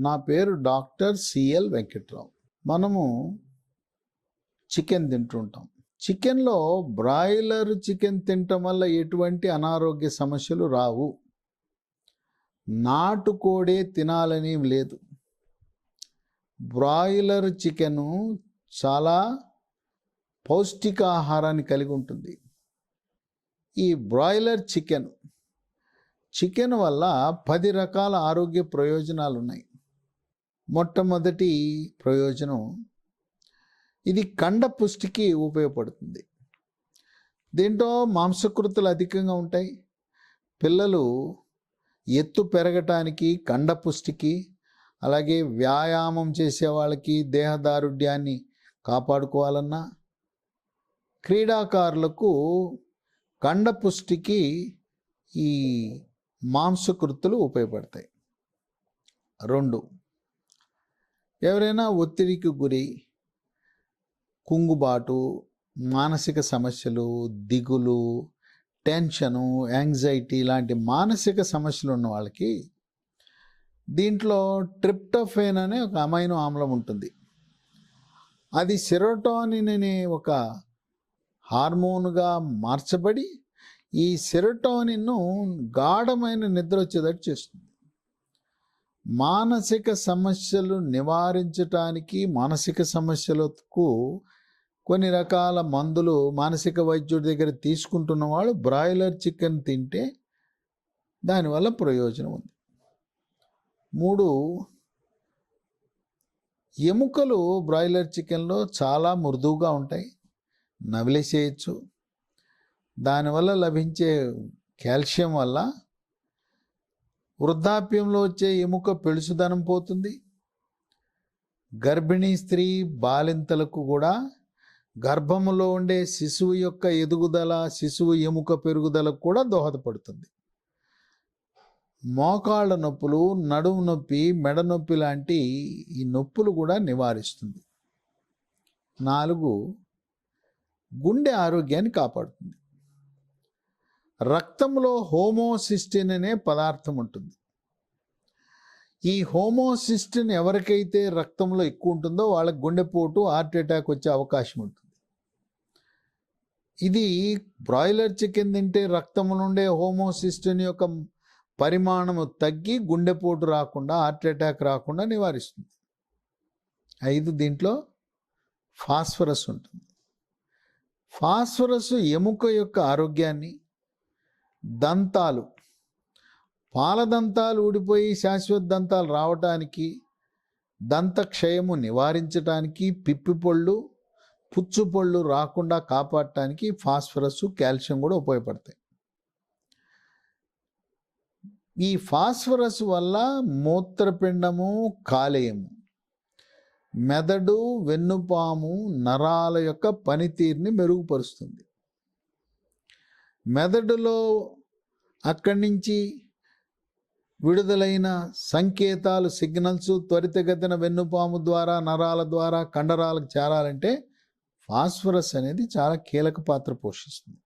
నా పేరు doctor CL Venkatrao. మనము చికెన్ తింటుంటాం. చికెన్లో బ్రాయిలర్ చికెన్ తినటం వల్ల ఎటువంటి అనారోగ్య సమస్యలు రావు. నాటుకోడే తినాలని లేదు. బ్రాయిలర్ చికెను చాలా పౌష్టికాహారాన్ని కలిగి ఉంటుంది. ఈ బ్రాయిలర్ చికెన్ చికెన్ వల్ల పది రకాల ఆరోగ్య ప్రయోజనాలు ఉన్నాయి మొట్టమొదటి ప్రయోజనం ఇది కండ పుష్టికి ఉపయోగపడుతుంది. దీంట్లో మాంసకృతులు అధికంగా ఉంటాయి. పిల్లలు ఎత్తు పెరగటానికి కండ పుష్టికి అలాగే వ్యాయామం చేసే వాళ్ళకి దేహదారుఢ్యాన్ని కాపాడుకోవాలన్నా క్రీడాకారులకు కండ పుష్టికి ఈ మాంసకృతులు ఉపయోగపడతాయి. రెండు ఎవరైనా ఒత్తిడికి గురి కుంగుబాటు మానసిక సమస్యలు దిగులు టెన్షను యాంగ్జైటీ లాంటి మానసిక సమస్యలు ఉన్న వాళ్ళకి దీంట్లో ట్రిప్టోఫెన్ అనే ఒక అమైనో ఆమ్లం ఉంటుంది. అది సెరోటోనిన్ అనే ఒక హార్మోన్గా మార్చబడి ఈ సెరోటోనిన్ను గాఢమైన నిద్ర వచ్చేటట్టు చేస్తుంది. మానసిక సమస్యలు నివారించటానికి మానసిక సమస్యలకు కొన్ని రకాల మందులు మానసిక వైద్యుడి దగ్గర తీసుకుంటున్న వాళ్ళు బ్రాయిలర్ చికెన్ తింటే దానివల్ల ప్రయోజనం ఉంది. మూడు ఎముకలు బ్రాయిలర్ చికెన్లో చాలా మృదువుగా ఉంటాయి. నవిలేసేయచ్చు దానివల్ల లభించే కాల్షియం వల్ల వృద్ధాప్యంలో వచ్చే ఎముక పెళుసుదనం పోతుంది. గర్భిణీ స్త్రీ బాలింతలకు కూడా గర్భములో ఉండే శిశువు యొక్క ఎదుగుదల శిశువు ఎముక పెరుగుదలకు కూడా దోహదపడుతుంది. మోకాళ్ళ నొప్పులు నడుము నొప్పి మెడ నొప్పి లాంటి ఈ నొప్పులు కూడా నివారిస్తుంది. నాలుగు గుండె ఆరోగ్యాన్ని కాపాడుతుంది. రక్తంలో హోమోసిస్టిన్ అనే పదార్థం ఉంటుంది ఈ హోమోసిస్టిన్ ఎవరికైతే రక్తంలో ఎక్కువ ఉంటుందో వాళ్ళకి గుండెపోటు హార్ట్ అటాక్ వచ్చే అవకాశం ఉంటుంది. ఇది బ్రాయిలర్ చికెన్ తింటే రక్తం నుండే హోమోసిస్టిన్ యొక్క పరిమాణము తగ్గి గుండెపోటు రాకుండా హార్ట్ అటాక్ రాకుండా నివారిస్తుంది. ఐదు దీంట్లో ఫాస్ఫరస్ ఉంటుంది. ఫాస్ఫరస్ ఎముక యొక్క ఆరోగ్యాన్ని దంతాలు. పాలదంతాలు ఊడిపోయి శాశ్వత దంతాలు రావటానికి దంతక్షయము నివారించడానికి పిప్పిపళ్ళు పుచ్చుపళ్ళు రాకుండా కాపాడటానికి ఫాస్ఫరస్ కాల్షియం కూడా ఉపయోగపడతాయి. ఈ ఫాస్ఫరస్ వల్ల మూత్రపిండము కాలేయము. మెదడు వెన్నుపాము నరాల యొక్క పనితీరుని మెరుగుపరుస్తుంది. మెదడులో అక్కడి నుంచి విడుదలైన సంకేతాలు సిగ్నల్స్ త్వరితగతిన వెన్నుపాము ద్వారా నరాల ద్వారా కండరాలకు చేరాలంటే ఫాస్ఫరస్ అనేది చాలా కీలక పాత్ర పోషిస్తుంది.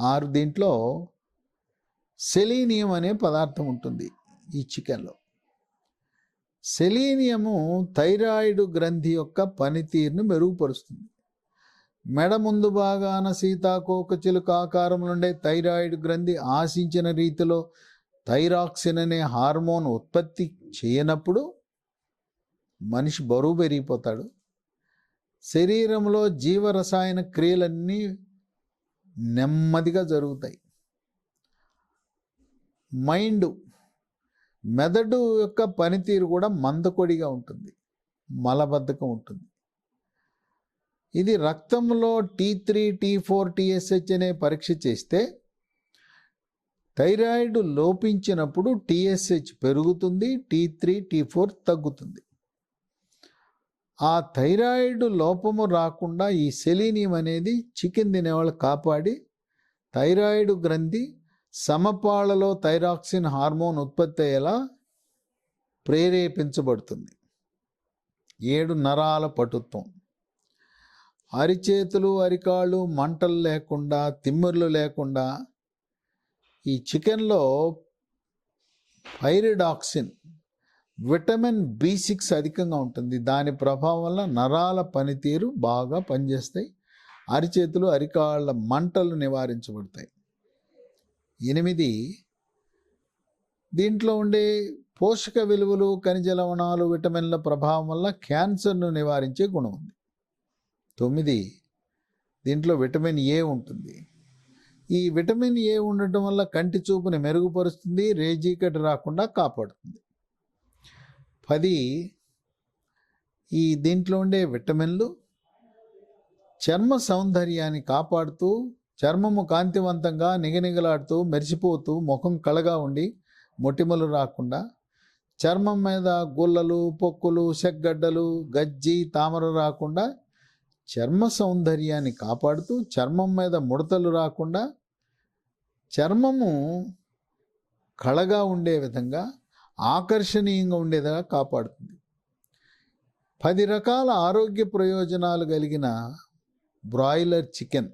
ఆరు దీంట్లో సెలీనియం అనే పదార్థం ఉంటుంది ఈ చికెన్లో. సెలీనియము థైరాయిడ్ గ్రంథి యొక్క పనితీరును మెరుగుపరుస్తుంది. మెడ ముందు భాగాన సీతాకోకచిలుక ఆకారంలో ఉండే థైరాయిడ్ గ్రంథి ఆశించిన రీతిలో థైరాక్సిన్ అనే హార్మోన్ ఉత్పత్తి చేయనప్పుడు మనిషి బరువు పెరిగిపోతాడు. శరీరంలో జీవరసాయన క్రియలన్నీ నెమ్మదిగా జరుగుతాయి. మైండ్ మెదడు యొక్క పనితీరు కూడా మందకొడిగా ఉంటుంది మలబద్ధకం ఉంటుంది. ఇది రక్తంలో T three T four TSH అనే పరీక్ష చేస్తే థైరాయిడ్ లోపించినప్పుడు టీఎస్హెచ్ పెరుగుతుంది టీ త్రీ టీ ఫోర్ తగ్గుతుంది. ఆ థైరాయిడ్ లోపము రాకుండా ఈ సెలీనియం అనేది చికెన్ తినేవాళ్ళు కాపాడి థైరాయిడ్ గ్రంథి సమపాళలో థైరాక్సిన్ హార్మోన్ ఉత్పత్తి అయ్యేలా ప్రేరేపించబడుతుంది. ఏడు నరాల పటుత్వం. అరిచేతులు అరికాళ్ళు మంటలు లేకుండా తిమ్మిర్లు లేకుండా ఈ చికెన్లో పైరిడాక్సిన్ విటమిన్ బి సిక్స్ అధికంగా ఉంటుంది. దాని ప్రభావం వల్ల నరాల పనితీరు బాగా పనిచేస్తాయి. అరిచేతులు అరికాళ్ళ మంటలు నివారించబడతాయి. ఎనిమిది దీంట్లో ఉండే పోషక విలువలు ఖనిజ లవణాలు విటమిన్ల ప్రభావం వల్ల క్యాన్సర్ను నివారించే గుణం ఉంది. తొమ్మిది. దీంట్లో విటమిన్ ఏ ఉంటుంది. ఈ విటమిన్ ఏ ఉండటం వల్ల కంటి చూపుని మెరుగుపరుస్తుంది రేజీకటి రాకుండా కాపాడుతుంది. పది. ఈ దీంట్లో ఉండే విటమిన్లు చర్మ సౌందర్యాన్ని కాపాడుతూ చర్మము కాంతివంతంగా నిగనిగలాడుతూ మెరిసిపోతూ ముఖం కళగా ఉండి మొటిమలు రాకుండా చర్మం మీద గుల్లలు పొక్కులు సెగ్గడ్డలు గజ్జి తామర రాకుండా చర్మ సౌందర్యాన్ని కాపాడుతూ చర్మం మీద ముడతలు రాకుండా చర్మము కళగా ఉండే విధంగా ఆకర్షణీయంగా ఉండేదిగా కాపాడుతుంది. పది రకాల ఆరోగ్య ప్రయోజనాలు కలిగిన బ్రాయిలర్ చికెన్.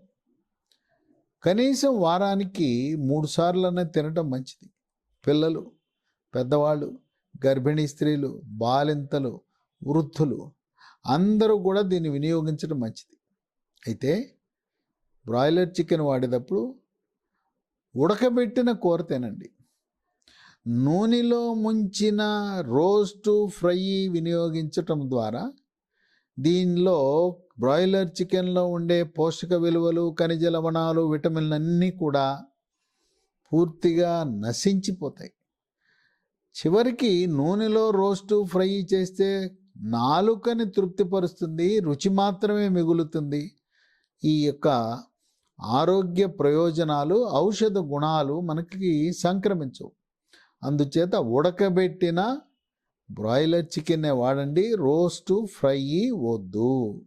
కనీసం వారానికి మూడు సార్లనే తినటం మంచిది. పిల్లలు పెద్దవాళ్ళు గర్భిణీ స్త్రీలు బాలింతలు వృద్ధులు అందరూ కూడా దీన్ని వినియోగించడం మంచిది. అయితే బ్రాయిలర్ చికెన్ వాడేటప్పుడు ఉడకబెట్టిన కూర తినండి. నూనెలో ముంచిన రోస్టు ఫ్రై వినియోగించటం ద్వారా దీనిలో బ్రాయిలర్ చికెన్లో ఉండే పోషక విలువలు ఖనిజ లవణాలు విటమిన్లు అన్నీ కూడా పూర్తిగా నశించిపోతాయి. చివరికి నూనెలో రోస్టు ఫ్రై చేస్తే నాలుకని తృప్తిపరుస్తుంది రుచి మాత్రమే మిగులుతుంది. ఈ యొక్క ఆరోగ్య ప్రయోజనాలు ఔషధ గుణాలు మనకి సంక్రమించవు. అందుచేత ఉడకబెట్టిన బ్రాయిలర్ చికెన్నే వాడండి రోస్టు ఫ్రై వద్దు.